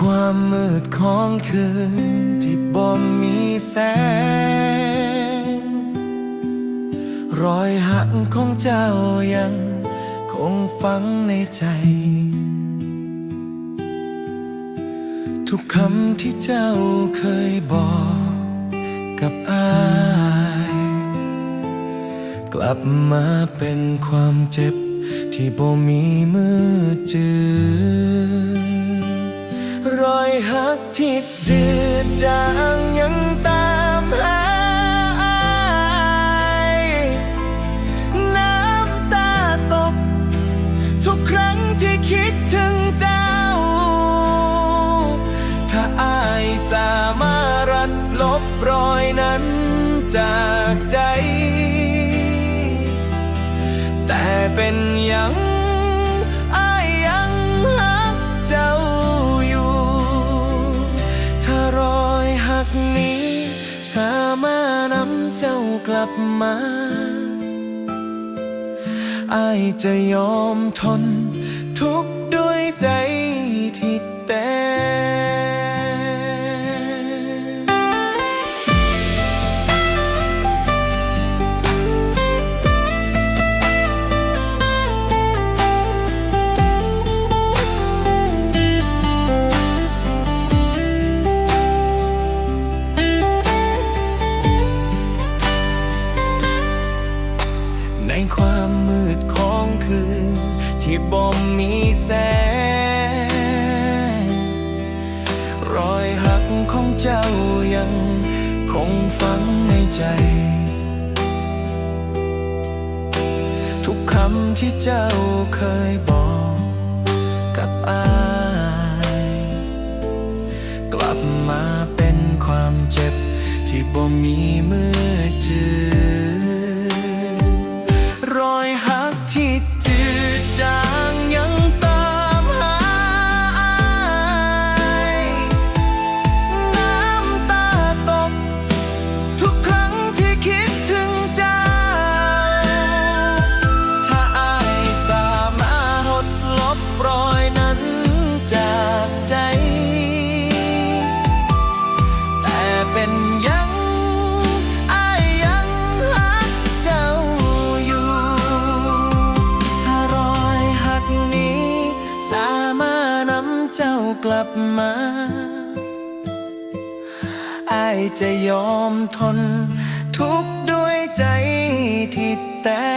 ความมืดของคืนที่บ่มีแสง รอยหักของเจ้ายังคงฝังในใจ ทุกคำที่เจ้าเคยบอกกับอาย กลับมาเป็นความเจ็บที่บ่มีมือจืด หักที่จืดจางยังตามหาอายน้ำตาตก ทุกครั้งที่คิดถึงเจ้า ถ้าอายสามารถรัดลบรอยนั้นจากใจ แต่เป็นยัง กลับมาอายจะยอมทน ทุกข์ด้วยใจที่เต็มำที่เจ้าเคยบอกกับอายกลับมาเป็นความเจ็บที่บ่มีมือเจืด ลับมาอายจะยอมทน ทุกข์ด้วยใจที่แต่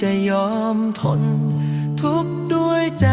จะยอมทน ทุกข์ด้วยใจ